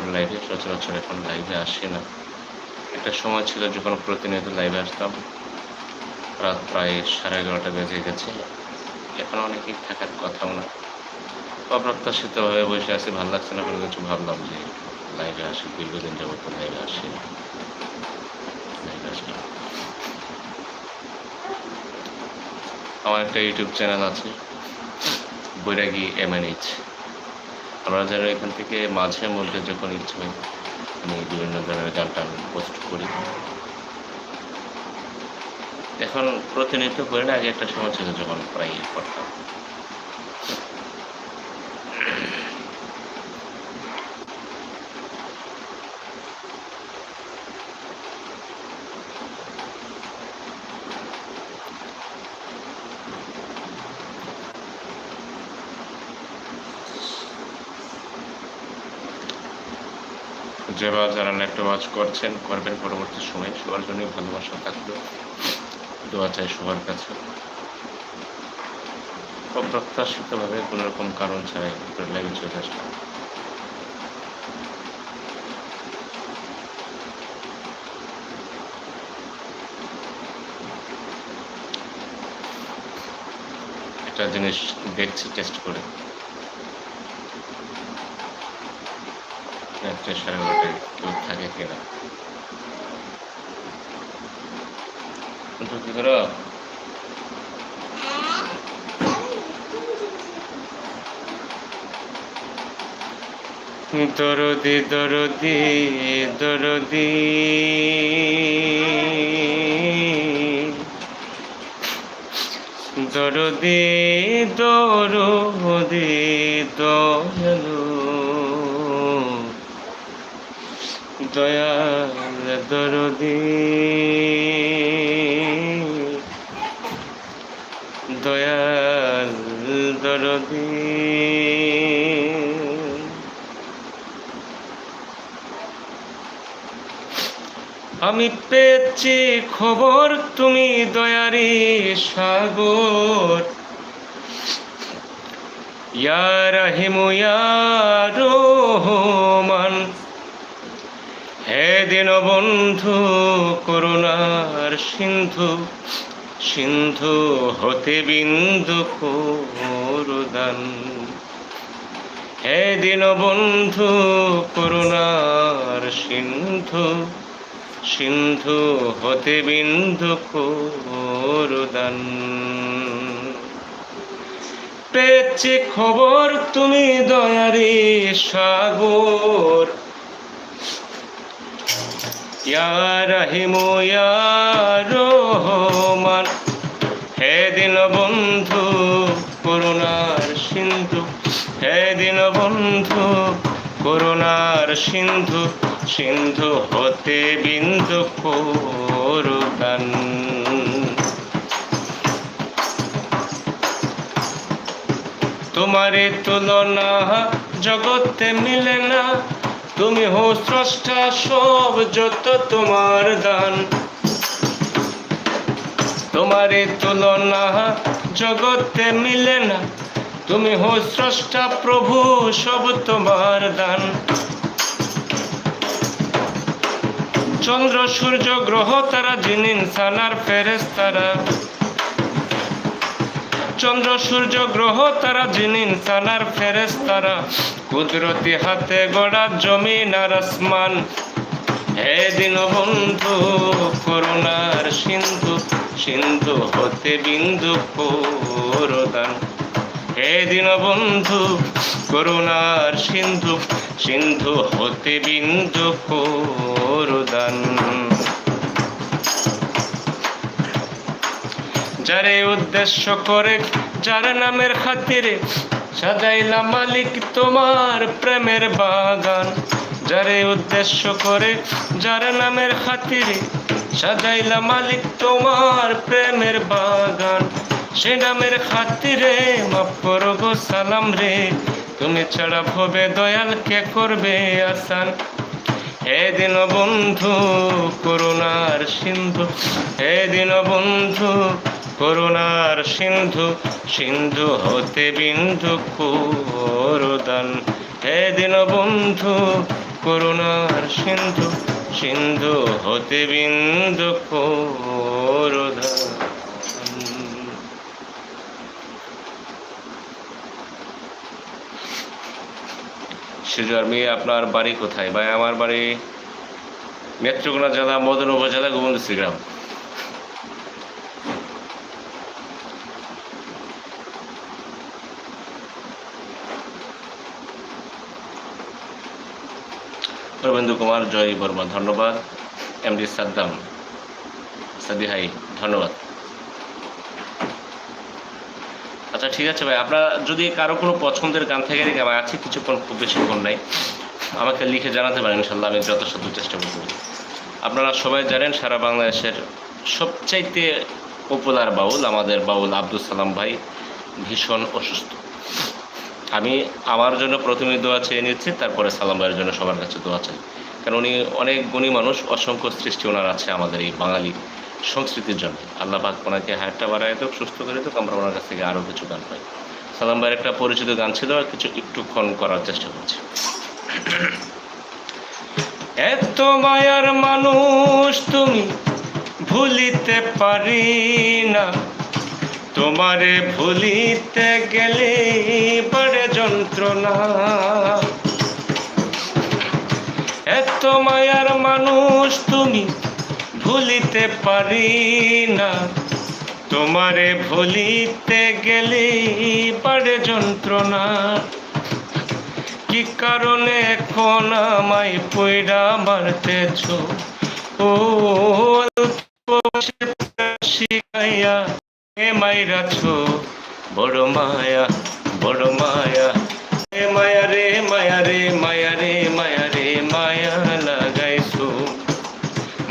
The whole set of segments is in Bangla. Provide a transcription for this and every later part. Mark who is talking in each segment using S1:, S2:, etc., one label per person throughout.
S1: পর লাইভে সচরাচর এখন লাইভে আসি না। একটা সময় ছিল যখন প্রতিনিয়ত লাইভে আসতাম। রাত প্রায় সাড়ে এগারোটা বেজে গেছে। এখন অনেকেই থাকার কথাও না। অপ্রত্যাশিতভাবে বসে আছি, ভালো লাগছে না কোনো কিছু। ভাবলাম যে লাইভে আসি, দীর্ঘদিন যাবত লাইভে আসি লাইভে আসলাম আমার একটা ইউটিউব চ্যানেল আছে, বৈরাগী এমএনএইচ আমরা যারা এখান থেকে মাঝে মধ্যে যখন ইচ্ছে আমি বিভিন্ন ধরনের গানটা আমি পোস্ট করি। এখন প্রতিনিয়ত করি না আগে একটা সময় ছিল যখন প্রায় করতাম। যেভাবে যারা নেটে ওয়াচ করছেন, করবেন পরবর্তী সময়। সবার জন্যই ভালোবাসা থাকবে দোয়া। চাই সবার কাছে। অপ্রত্যাশিতভাবে কোনো রকম কারণ ছাড়াই লেগে চলে আসলাম। একটা জিনিস দেখছি টেস্ট করে। রাত্রে সাড়ে বারোটায় কেউ থাকে কিনা। কি করো? দরদি দরদি দরদি। দরদি দরদি দয়ালু। দয়াল দরদি। দয়াল দরদি। আমি পেয়েছি খবর তুমি দয়ারি সাগর। ইয়া রাহিমু ইয়া রহমান। হে দিন বন্ধু করুণার সিন্ধু সিন্ধু হতে বিন্দু করুদান। হে দিন বন্ধু করুণার সিন্ধু সিন্ধু হতে বিন্দু করুদান। পেয়েছি খবর তুমি দয়ারি সাগর ইয়া রহিমু ইয়া রহমান। হে দিন বন্ধু, করুণার সিন্ধু। হে দিন বন্ধু, করুণার সিন্ধু। সিন্ধু হতে বিন্দু করুদান তোমারে তুলনা জগতে মিলে না। তুমি হো স্রষ্টা, সব যত তোমার দান। তোমারে তুলনা জগতে মিলে না। তুমি হো স্রষ্টা, প্রভু, সব তোমার দান। চন্দ্র, সূর্য, গ্রহ, তারা জিন ইনসানার ফেরেস তারা চন্দ্র, সূর্য, গ্রহ, তারা জিন ইনসানার ফেরেস তারা। কুদরতি হাতে গড়া জমিন আর আসমান। হে দিন বন্ধু করুণার সিন্ধু সিন্ধু হতে বিন্দু করদান হে দিন বন্ধু করুণার সিন্ধু সিন্ধু হতে বিন্দু করদান যারে উদ্দেশ্য করে যার নামের খাতিরে সাজাইলা মালিক তোমার প্রেমের বাগান। যারে উদ্দেশ্য করে যার নামের খাতিরে সাজাইলা মালিক তোমার প্রেমের বাগান। সে নামের খাতিরে মাফ করো গো সালাম রে। তুমি ছাড়া ভবে দয়াল কে করবে আসান? হে দিন বন্ধু, করুণার সিন্ধু। হে দিন বন্ধু করুণার সিন্ধু সিন্ধু হতে বিন্দু করুদান। হে দিন বন্ধু, করুণার সিন্ধু সিন্ধু হতে বিন্দু করুণা সিজুয়ার মেয়ে, আপনার বাড়ি কোথায়? ভাই, আমার বাড়ি নেত্রকোনা জেলা, মদন উপজেলা, গোবিন্দশ্রী গ্রাম। রবীন্দ্র কুমার, জয় বর্মা, ধন্যবাদ। এমডি সাদ্দাম সাদি হাই ধন্যবাদ। আচ্ছা ঠিক আছে ভাই, আপনার যদি কারও কোনো পছন্দের গান থেকে রেখে আমার আছে, কিছুক্ষণ খুব বেশিক্ষণ নাই। আমাকে লিখে জানাতে পারেন ইনশাল্লাহ আমি যথাসাধ্য চেষ্টা করব। আপনারা সবাই জানেন, সারা বাংলাদেশের সবচাইতে পপুলার বাউল আমাদের বাউল আব্দুল সালাম ভাই ভীষণ অসুস্থ। আমি আমার জন্য প্রথমে দোয়া চেয়ে নিচ্ছি, তারপরে সালাম ভাইয়ের জন্য সবার কাছে দোয়া চাই। কারণ উনি অনেক গুণী মানুষ, অসংখ্য সৃষ্টি ওনার আছে আমাদের এই বাঙালি সংস্কৃতির জন্য। আল্লাহ পাক ওনাকে হায়ারটা বাড়ায় হোক সুস্থ করে হোক আমরা ওনার কাছ থেকে আরও কিছু গান পাই। সালাম ভাইয়ের একটা পরিচিত গান ছিল আর কিছু একটুক্ষণ করার চেষ্টা করছি। এত মায়ার মানুষ তুমি ভুলিতে পারি না। তোমারে ভুলিতে গেলে বড় যন্ত্রণা। এত মায়ার মানুষ তুমি ভুলিতে পারি না। তোমারে ভুলিতে গেলে বড় যন্ত্রণা। কি কারণে এখন আমায় পয়রা মারতেছ? ও শিখাইয়া এ মাইরাছ বড় মায়া বড় মায়া। এ মায়া রে মায়া রে মায়া রে মায়া রে, মায়া লাগাইছো।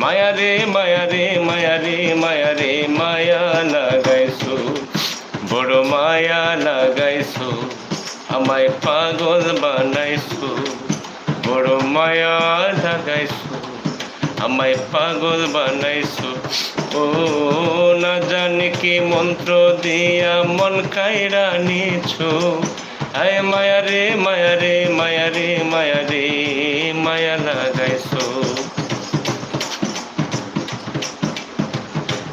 S1: মায়া রে মায়া রে মায়া রে মায়া রে, মায়া লাগাইছো। বড় মায়া লাগাইছো, আমায় পাগল বানাইছো। বড় মায়া লাগাইছো। আমায় পাগল বানাইছো। ও, না জানি কি মন্ত্র দিয়া মন কাইরা নিছো আয় মায়া রে মায়া রে মায়া রে মায়া রে, মায়া লাগাইছো।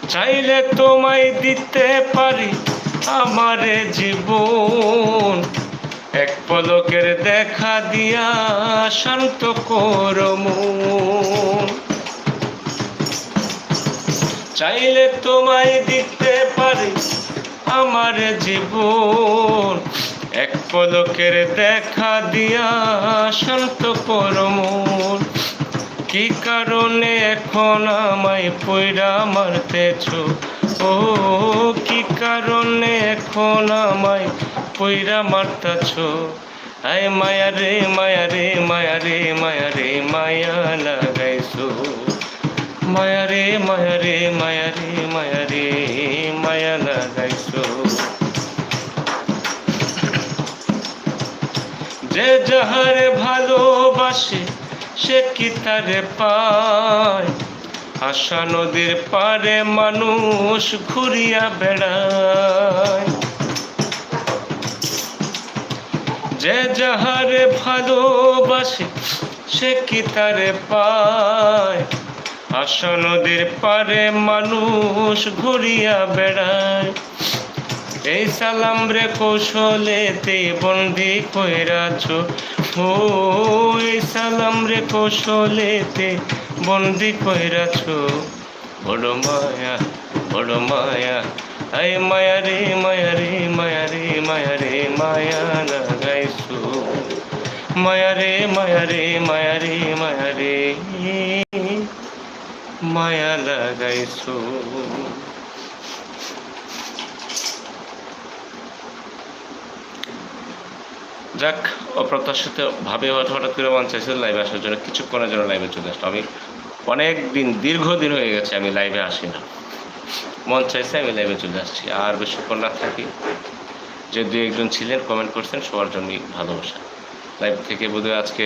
S1: চাইলে তোমায় দিতে পারি আমারে জীবন। এক পলকের দেখা দিয়া শান্ত কর মন। চাইলে তোমায় দিতে পারি আমার জীবন। এক পলকের দেখা দিয়া শান্ত কর মন কি কারণে এখন আমায় পয়রা মারতেছ? ও, কি কারণে এখন আমায় পয়রা মারতেছ? আয় মায়া রে মায়া রে মায়া রে মায়া রে মায়া রে মায়া রে মায়া রে মায়া লাগাইছো যে যাহারে ভালোবাসে সে কি তারে পায় আশা নদীর পারে মানুষ ঘুরিয়া বেড়ায় যে যাহারে ভালোবাসে সে কি তারে পায় আশা নদীর পারে মানুষ ঘুরিয়া বেড়ায়। এই সালাম রে কৌশলেতে বন্দি কইরাছ ও, এই সালাম রে কৌশলেতে বন্দি কইরাছ বড় মায়া বড় মায়া, আই মায়া রে মায়া রে মায়া রে মায়া রে, মায়া না লাগাইছো। মায়া রে মায়া রে মায়া রে মায়া রে মায়া লাগাইছো। যাক, অপ্রত্যাশিত ভাবে হঠাৎ করে মন চাইছিল লাইভে আসার জন্য, কিছুক্ষণের জন্য লাইভে চলে আসলো আমি অনেক দিন দীর্ঘদিন হয়ে গেছে আমি লাইভে আসি না। মন চাইছে আমি লাইভে চলে আসছি। আর বেশিক্ষণ না থাকি। যে দু একজন ছিলেন কমেন্ট করছেন, সবার জন্যই ভালোবাসা। লাইভ থেকে বোধহয় আজকে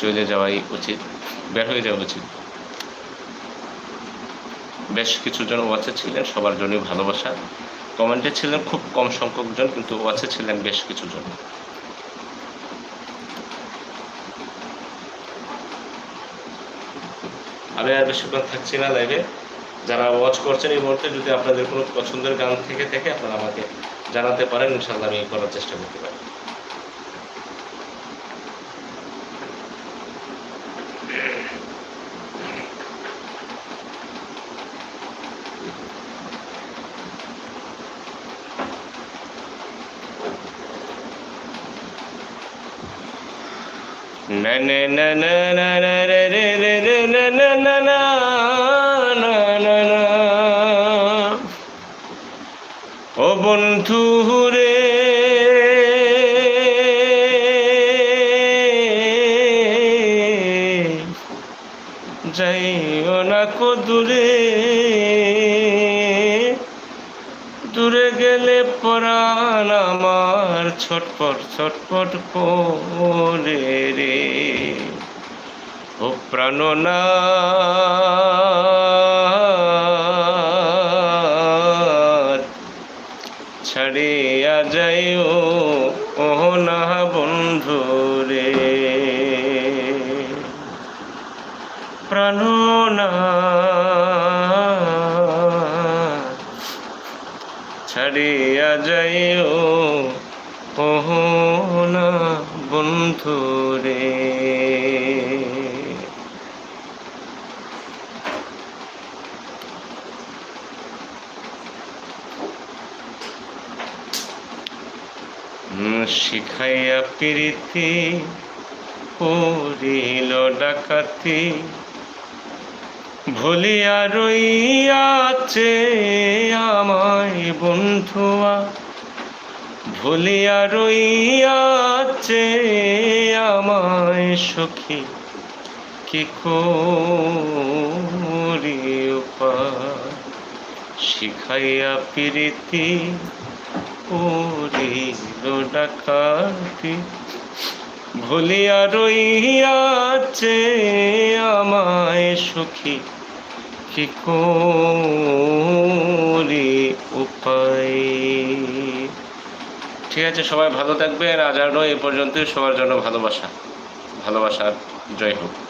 S1: চলে যাওয়াই উচিত, বের হয়ে যাওয়া উচিত। বেশ কিছুজন ওয়াচে ছিলেন, সবার জন্যই ভালোবাসা। কমেন্টে ছিলেন খুব কম সংখ্যক জন, কিন্তু ওয়াচে ছিলেন বেশ কিছুজন। আমি আর বেশিক্ষণ থাকছি না লাইভে। যারা ওয়াচ করছেন এই মুহূর্তে যদি আপনাদের কোনো পছন্দের গান থেকে থেকে, আপনারা আমাকে জানাতে পারেন ইনশাল্লাহ আমি করার চেষ্টা করতে পারি। ও বন্ধু রে যাইও না কো দূরে দূরে গেলে পরাণ আমার ছটপট ছটপট করে রে। ও প্রাণনাথ ছাড়িয়া যাইও ও না বন্ধু রে। প্রাণনাথ ছাড়িয়া ওহ না বন্ধু রে। শিখাইয়া প্রীতি করিল ডাকাতি ভুলিয়া রইয়াছে আমায় বন্ধুয়া। ভুলিয়া রইয়াছে আমায় সখী, কি করি উপায় শিখাইয়া প্রীতি করিল ডাকাতি, ভুলিয়া রইয়াছে আমায় সুখী, কি করি উপায়? ঠিক আছে, সবাই ভালো থাকবেন। আজ আরও এ পর্যন্তই। সবার জন্য ভালোবাসা। ভালোবাসার জয় হোক।